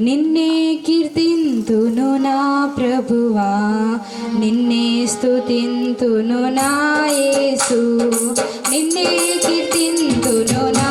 నిన్నే కీర్తింతును నా ప్రభువా నిన్నే స్తుతింతును నా యేసు నిన్నే కీర్తింతును నా